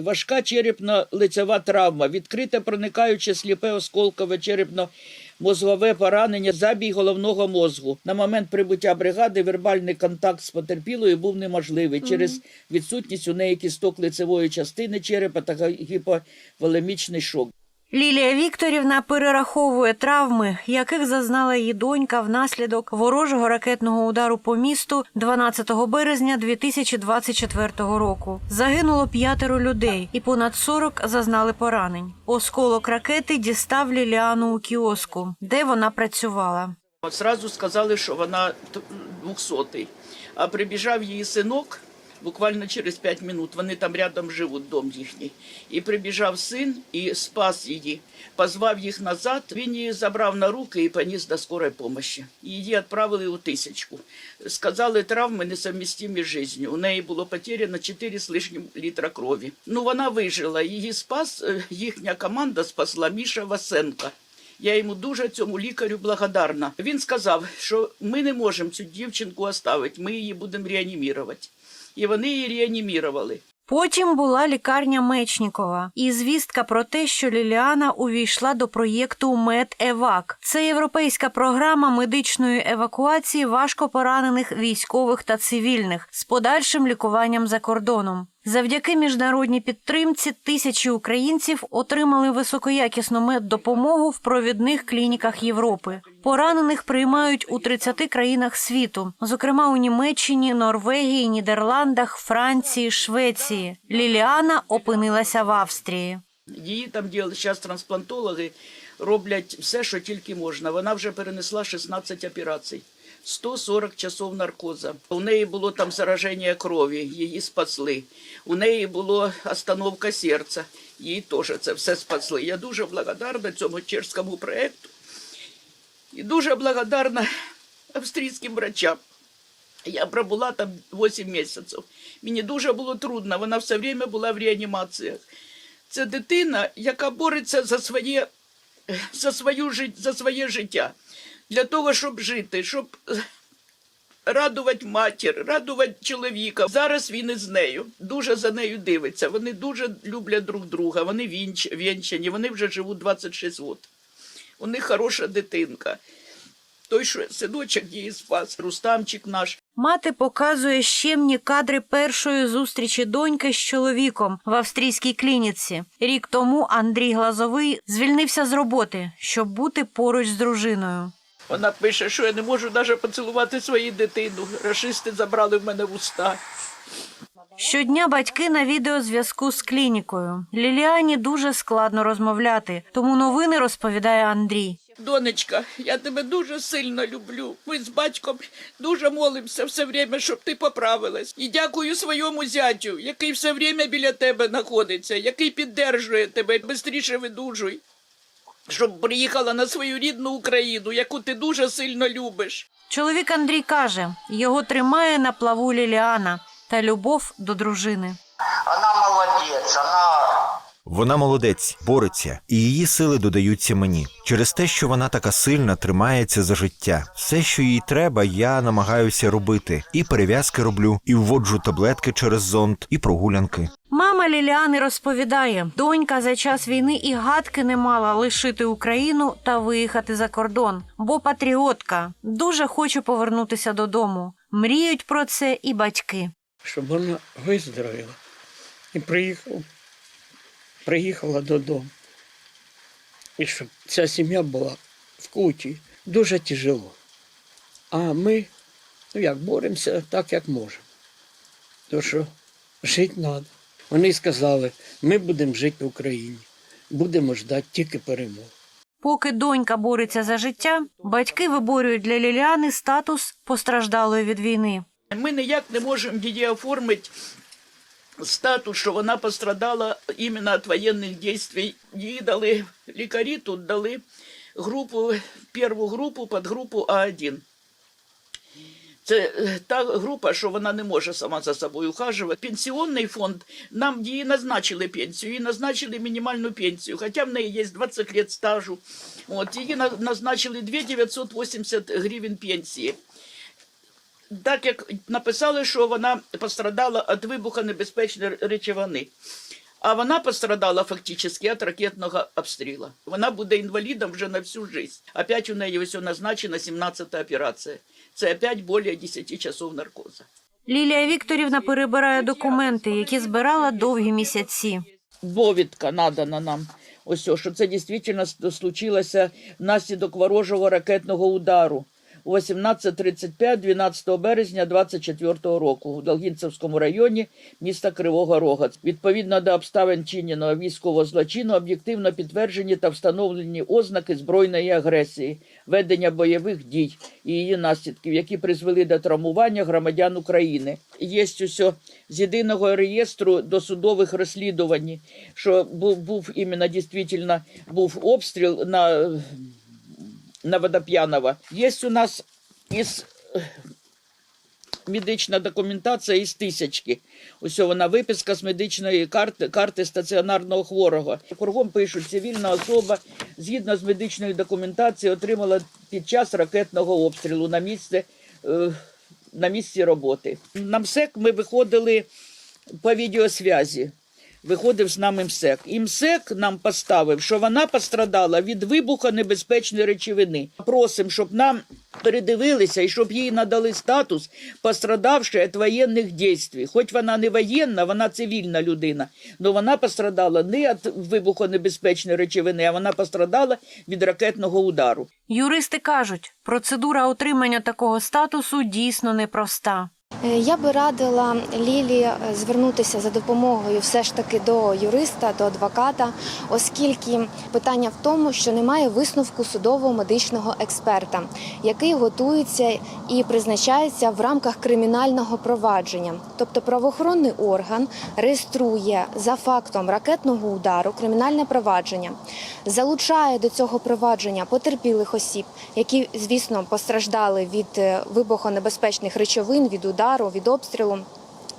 Важка черепно-лицева травма, відкрите проникаюче сліпе осколкове черепно-мозгове поранення, забій головного мозгу. На момент прибуття бригади вербальний контакт з потерпілою був неможливий через відсутність у неї кісток лицевої частини черепа та гіповолемічний шок. Лілія Вікторівна перераховує травми, яких зазнала її донька внаслідок ворожого ракетного удару по місту 12 березня 2024 року. Загинуло п'ятеро людей, і понад 40 зазнали поранень. Осколок ракети дістав Ліліану у кіоску, де вона працювала. От Сразу сказали, що вона двохсотий. А прибіжав її синок буквально через 5 минут. Вони там рядом живуть, дом їхній. І прибіжав син і спас її. Позвав їх назад. Він її забрав на руки і поніс до скорої допомоги. Її відправили у тисячку. Сказали, травми несовмістимі з життю. У неї було потеряно 4 з лишнім літра крові. Ну вона вижила. Її спас е, їхня команда спасла Міша Васенка. Я йому дуже цьому лікарю благодарна. Він сказав, що ми не можемо цю дівчинку оставити, ми її будемо реанімувати. І вони її реанімірували. Потім була лікарня Мечнікова і звістка про те, що Ліліана увійшла до проєкту «Медевак». Це європейська програма медичної евакуації важкопоранених військових та цивільних з подальшим лікуванням за кордоном. Завдяки міжнародній підтримці тисячі українців отримали високоякісну меддопомогу в провідних клініках Європи. Поранених приймають у 30 країнах світу, зокрема у Німеччині, Норвегії, Нідерландах, Франції, Швеції. Ліліана опинилася в Австрії. Її там зараз трансплантологи, роблять все, що тільки можна. Вона вже перенесла 16 операцій. 140 часов наркоза. У неї було там зараження крові, її спасли. У неї була остановка серця, її теж це все спасли. Я дуже благодарна цьому чешському проєкту і дуже благодарна австрійським врачам. Я пробула там 8 місяців. Мені дуже було трудно, вона все время була в реанімаціях. Це дитина, яка бореться за своє, за свою, жит- за своє життя. Для того, щоб жити, щоб радувати матір, радувати чоловіка. Зараз він із нею, дуже за нею дивиться. Вони дуже люблять друг друга, вони вінч, вінчані, вони вже живуть 26 років. У них хороша дитинка. Той, що синочок її спас, Рустамчик наш, Мати показує щемні кадри першої зустрічі доньки з чоловіком в австрійській клініці. Рік тому Андрій Глазовий звільнився з роботи, щоб бути поруч з дружиною. Вона пише, що я не можу навіть поцілувати свою дитину. Рашисти забрали в мене вуста. Щодня батьки на відеозв'язку з клінікою. Ліліані дуже складно розмовляти, тому новини розповідає Андрій. Донечка, я тебе дуже сильно люблю. Ми з батьком дуже молимося все время, щоб ти поправилась. І дякую своєму зятю, який все время біля тебе знаходиться, який піддержує тебе, бистріше видужуй. Щоб приїхала на свою рідну Україну, яку ти дуже сильно любиш. Чоловік Андрій каже, його тримає на плаву Ліліана та любов до дружини. Она молодец, она Вона молодець, бореться, і її сили додаються мені. Через те, що вона така сильна, тримається за життя. Все, що їй треба, я намагаюся робити. І перев'язки роблю, і вводжу таблетки через зонд, і прогулянки. Мама Ліліани розповідає, донька за час війни і гадки не мала лишити Україну та виїхати за кордон, бо патріотка дуже хоче повернутися додому. Мріють про це і батьки. щоб вона виздоровіла і приїхала, приїхала додому. І щоб ця сім'я була в куті. Дуже тяжело. А ми, ну як, боремося так, як можемо. Тому що жити треба. Вони сказали, ми будемо жити в Україні, будемо ждати тільки перемоги. Поки донька бореться за життя, батьки виборюють для Ліліани статус постраждалої від війни. Ми ніяк не можемо її оформити статус, що вона пострадала іменно від воєнних дій. Їй дали лікарі, тут дали групу, першу групу під групу А1. Це е, та група, що вона не може сама за собою ухажувати. Пенсіонний фонд нам їй назначили пенсію, їй назначили мінімальну пенсію, хоча в неї є 20 років стажу. От, на- назначили 2 980 гривень пенсії. Так як написали, що вона пострадала від вибухонебезпечної речовини. А вона пострадала фактично від ракетного обстрілу. Вона буде інвалідом вже на всю життя. Опять у неї ось назначена 17-та операція. Це опять більше 10 часов наркоза. Лілія Вікторівна перебирає документи, які збирала довгі місяці. довідка надана нам. Ось, що це дійсно случилося внаслідок ворожого ракетного удару 18.35 12 березня 24 року у Долгінцевському районі міста Кривого Рога. Відповідно до обставин чиненого військового злочину, об'єктивно підтверджені та встановлені ознаки збройної агресії, ведення бойових дій і її наслідків, які призвели до травмування громадян України. Є усе з єдиного реєстру досудових розслідувань, що був, був іменно дійсно був обстріл на, на Водоп'янова. Є у нас із е, медична документація із тисячки. Ось вона виписка з медичної карти, карти стаціонарного хворого. Кругом пишуть, цивільна особа згідно з медичною документацією отримала під час ракетного обстрілу на місце, е, на місці роботи. На МСЕК ми виходили по відеосвязі. Виходив з нами МСЕК. І МСЕК нам поставив, що вона пострадала від вибухонебезпечної речовини. Просимо, щоб нам передивилися і щоб їй надали статус пострадавши від воєнних дій. Хоч вона не воєнна, вона цивільна людина, але вона пострадала не від вибухонебезпечної речовини, а вона пострадала від ракетного удару. Юристи кажуть, процедура отримання такого статусу дійсно непроста. Е, Я би радила Лілі е, звернутися за допомогою все ж таки до юриста, до адвоката, оскільки питання в тому, що немає висновку судового медичного експерта, який готується і призначається в рамках кримінального провадження. Тобто правоохоронний орган реєструє за фактом ракетного удару кримінальне провадження, залучає до цього провадження потерпілих осіб, які, звісно, постраждали від е, вибухонебезпечних речовин, від удару, від обстрілу.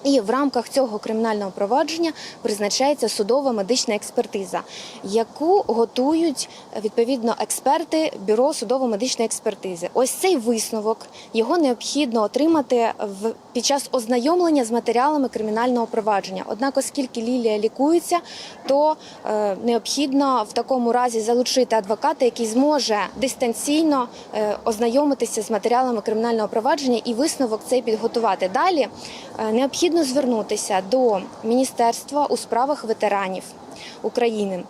І в рамках цього кримінального провадження призначається судова медична експертиза, яку готують відповідно експерти бюро судово-медичної експертизи. Ось цей висновок його необхідно отримати в під час ознайомлення з матеріалами кримінального провадження. Однак, оскільки Лілія лікується, то е, необхідно в такому разі залучити адвоката, який зможе дистанційно е, ознайомитися з матеріалами кримінального провадження і висновок цей підготувати. Далі е, необхідно звернутися до Міністерства у справах ветеранів України.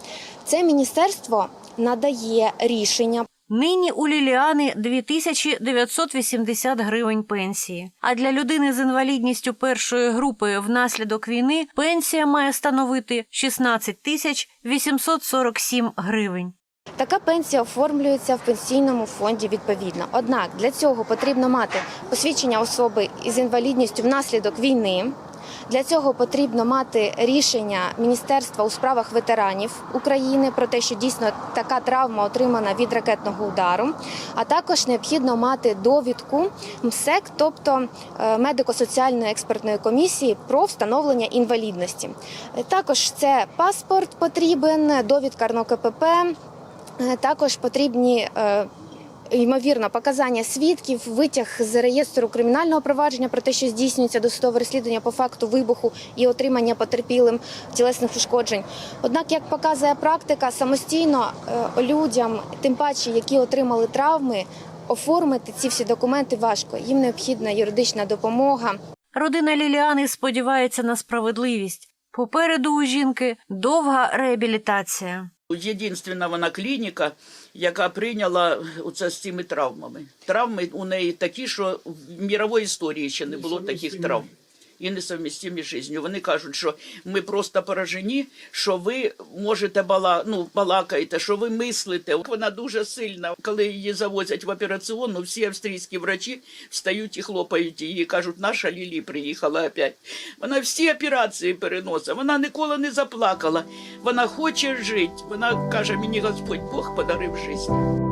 Це міністерство надає рішення Нині у Ліліани 2980 гривень пенсії. А для людини з інвалідністю першої групи внаслідок війни пенсія має становити 16 тисяч 847 гривень. Така пенсія оформлюється в пенсійному фонді відповідно. Однак для цього потрібно мати посвідчення особи із інвалідністю внаслідок війни. Для цього потрібно мати рішення Міністерства у справах ветеранів України про те, що дійсно така травма отримана від ракетного удару. А також необхідно мати довідку МСЕК, тобто е, медико-соціальної експертної комісії про встановлення інвалідності. Також це паспорт потрібен, довідка РНОКПП, Е, Також потрібні е, ймовірно показання свідків, витяг з реєстру кримінального провадження про те, що здійснюється досудове розслідування по факту вибуху і отримання потерпілим тілесних ушкоджень. Однак, як показує практика, самостійно е, людям, тим паче, які отримали травми, оформити ці всі документи важко. Їм необхідна юридична допомога. Родина Ліліани сподівається на справедливість. Попереду у жінки довга реабілітація. Єдинственна вона клініка, яка прийняла оце з цими травмами. Травми у неї такі, що в міровій історії ще не було таких травм. І несовмістимі життю. Вони кажуть, що ми просто поражені, що ви можете бала, ну, балакаєте, що ви мислите. Вона дуже сильна. Коли її завозять в операційну, всі австрійські врачі встають і хлопають її. Кажуть, наша Лілі приїхала опять. Вона всі операції переносить. Вона ніколи не заплакала. Вона хоче жити. Вона каже, мені Господь Бог подарив життя.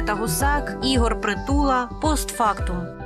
Єлизавета Гусак, Ігор Притула, постфактум.